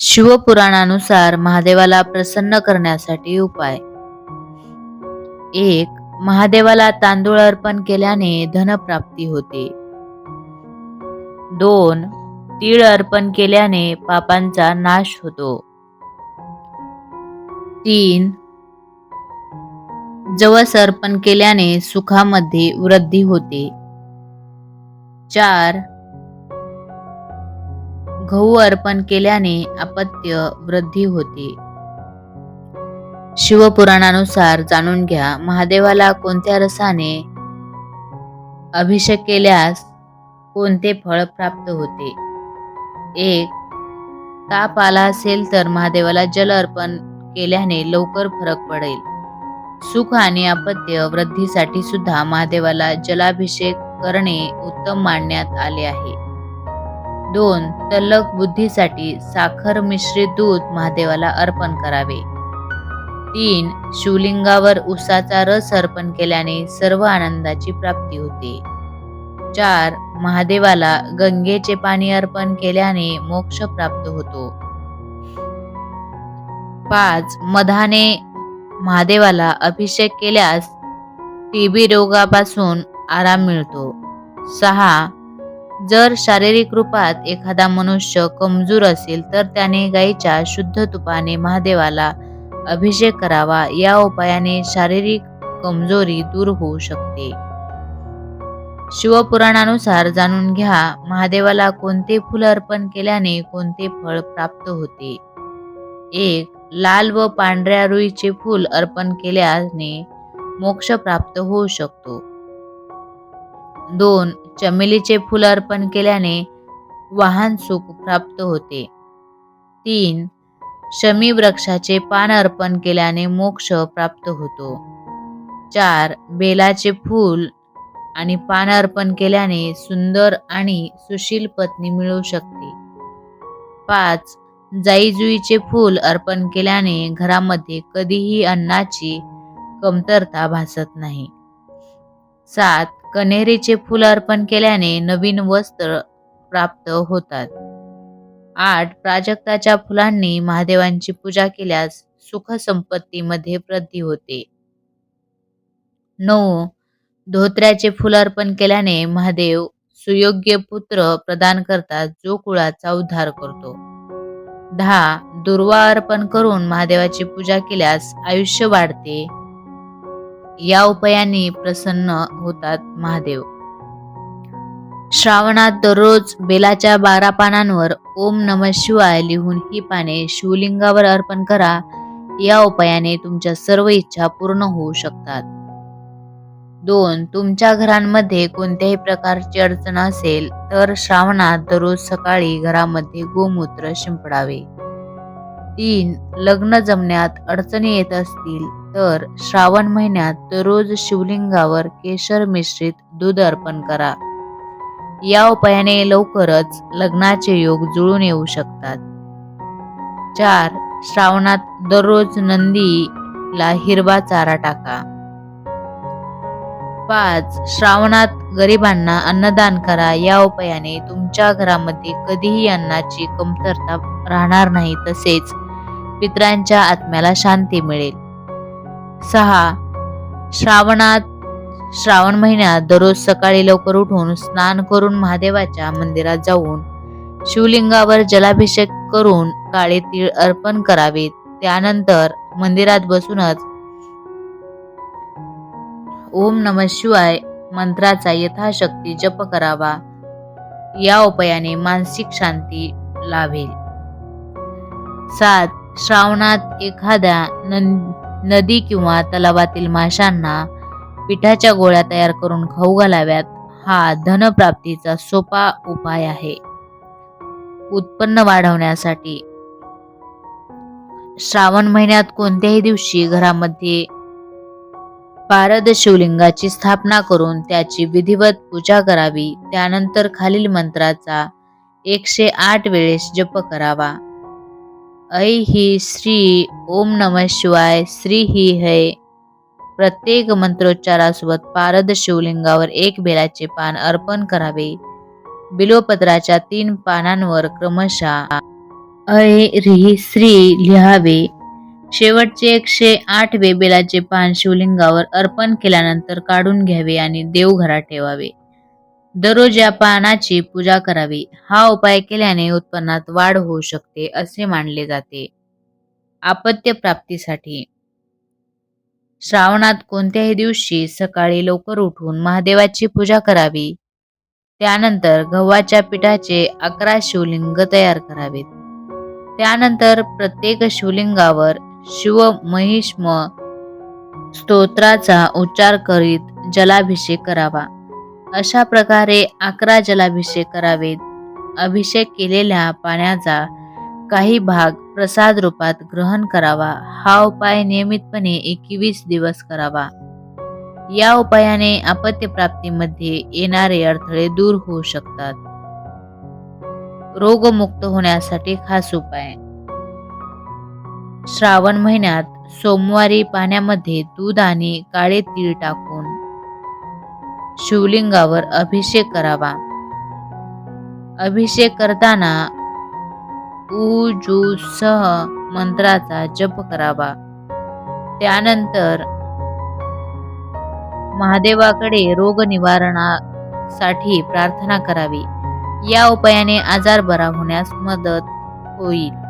शिवपुराणानुसार महादेवाला प्रसन्न करण्यासाठी उपाय. एक महादेवाला तांदूळ अर्पण केल्याने धनप्राप्ती होते. दोन तीळ अर्पण केल्याने पापांचा नाश होतो. तीन जवस अर्पण केल्याने सुखामध्ये वृद्धी होते. चार गहू अर्पण केल्याने अपत्य वृद्धी होते. शिवपुराणानुसार जाणून घ्या महादेवाला कोणत्या रसाने अभिषेक केल्यास कोणते फळ प्राप्त होते? एक ताप आला असेल तर महादेवाला जल अर्पण केल्याने लवकर फरक पडेल. सुख आणि अपत्य वृद्धीसाठी सुद्धा महादेवाला जलाभिषेक करणे उत्तम मानण्यात आले आहे. दोन तल्लक बुद्धीसाठी साखर मिश्रित दूध महादेवाला अर्पण करावे. तीन शिवलिंगावर उसाचा रस अर्पण केल्याने सर्व आनंदाची प्राप्ती होते. चार महादेवाला गंगेचे पाणी अर्पण केल्याने मोक्ष प्राप्त होतो. पाच मधाने महादेवाला अभिषेक केल्यास टीबी रोगापासून आराम मिळतो. सहा जर शारीरिक रूपात एखादा मनुष्य कमजोर असेल तर त्याने गाईच्या शुद्ध तुपाने महादेवाला अभिषेक करावा. या उपायाने शारीरिक कमजोरी दूर होऊ शकते. शिवपुराणानुसार जाणून घ्या महादेवाला कोणते फुल अर्पण केल्याने कोणते फळ प्राप्त होते? एक लाल व पांढऱ्या रुईचे फूल अर्पण केल्याने मोक्ष प्राप्त होऊ शकतो. दोन चमेलीचे फूल अर्पण केल्याने वाहन सुख प्राप्त होते. तीन शमी वृक्षाचे पान अर्पण केल्याने मोक्ष प्राप्त होतो. चार बेलाचे फूल आणि पान अर्पण केल्याने सुंदर आणि सुशील पत्नी मिळू शकते. पाच जाईजुईचे फूल अर्पण केल्याने घरामध्ये कधीही अन्नाची कमतरता भासत नाही. सात कन्हेरीचे फुल अर्पण केल्याने नवीन वस्त्र प्राप्त होतात. आठ प्राजक्ताच्या फुलांनी महादेवांची पूजा केल्यास सुख संपत्तीमध्ये वृद्धी होते. नऊ धोत्र्याचे फुल अर्पण केल्याने महादेव सुयोग्य पुत्र प्रदान करतात जो कुळाचा उद्धार करतो. दहा दुर्वा अर्पण करून महादेवाची पूजा केल्यास आयुष्य वाढते. या उपायाने प्रसन्न होतात महादेव. श्रावणात दररोज बेलाच्या बारा पानांवर ओम नम शिवाय लिहून ही पाने शिवलिंगावर अर्पण करा. या उपायाने तुमच्या सर्व इच्छा पूर्ण होऊ शकतात. दोन तुमच्या घरांमध्ये कोणत्याही प्रकारची अडचण असेल तर श्रावणात दररोज सकाळी घरामध्ये गोमूत्र शिंपडावे. तीन लग्न जमण्यात अडचणी येत असतील तर श्रावण महिन्यात दररोज शिवलिंगावर केशर मिश्रित दूध अर्पण करा. या उपायाने लवकरच लग्नाचे योग जुळून येऊ शकतात. चार श्रावणात दररोज नंदीला हिरवा चारा टाका. पाच श्रावणात गरिबांना अन्नदान करा. या उपायाने तुमच्या घरामध्ये कधीही अन्नाची कमतरता राहणार नाही तसेच पित्रांच्या आत्म्याला शांती मिळेल. सहा श्रावणात श्रावण महिन्यात दररोज सकाळी लवकर उठून स्नान करून महादेवाच्या मंदिरात जाऊन शिवलिंगावर जलाभिषेक करून काळे तीळ अर्पण करावेत. त्यानंतर मंदिरात बसूनच ओम नम शिवाय मंत्राचा यथाशक्ती जप करावा. या उपायाने मानसिक शांती लाभेल. सात श्रावणात एखाद्या नदी किंवा तलावातील माशांना पिठाच्या गोळ्या तयार करून खाऊ घालाव्यात हा धनप्राप्तीचा सोपा उपाय आहे. उत्पन्न वाढवण्यासाठी. श्रावण महिन्यात कोणत्याही दिवशी घरामध्ये पारद शिवलिंगाची स्थापना करून त्याची विधिवत पूजा करावी त्यानंतर खालील मंत्राचा एकशे आठ वेळेस जप करावा. ऐ ही श्री ओम नम शिवाय श्री ही है. प्रत्येक मंत्रोच्चारासोबत पारद शिवलिंगावर एक बेलाचे पान अर्पण करावे. बिलोपत्राच्या तीन पानांवर क्रमशः अय रि श्री लिहावे. शेवटचे एकशे आठवे बेलाचे पान शिवलिंगावर अर्पण केल्यानंतर काढून घ्यावे आणि देवघरात ठेवावे. दररोज या पानाची पूजा करावी. हा उपाय केल्याने उत्पन्नात वाढ होऊ शकते असे मानले जाते. आपत्य प्राप्तीसाठी. श्रावणात कोणत्याही दिवशी सकाळी लवकर उठून महादेवाची पूजा करावी. त्यानंतर गव्हाच्या पिठाचे अकरा शिवलिंग तयार करावेत. त्यानंतर प्रत्येक शिवलिंगावर शिव महिष्म स्तोत्राचा उच्चार करीत जलाभिषेक करावा. अशा प्रकारे अकरा जलाभिषेक करावेत. अभिषेक केलेल्या पाण्याचा काही भाग प्रसाद रूपात ग्रहण करावा. हा उपाय नियमितपणे एकवीस दिवस करावा. या उपायाने आपत्य प्राप्तीमध्ये येणारे अडथळे दूर होऊ शकतात. रोगमुक्त होण्यासाठी खास उपाय. श्रावण महिन्यात सोमवारी पाण्यामध्ये दूध आणि काळे तीळ टाकून शिवलिंगावर अभिषेक करावा. अभिषेक करताना सह मंत्राचा जप करावा. त्यानंतर महादेवाकडे रोग निवारणासाठी प्रार्थना करावी. या उपायाने आजार बरा होण्यास मदत होईल.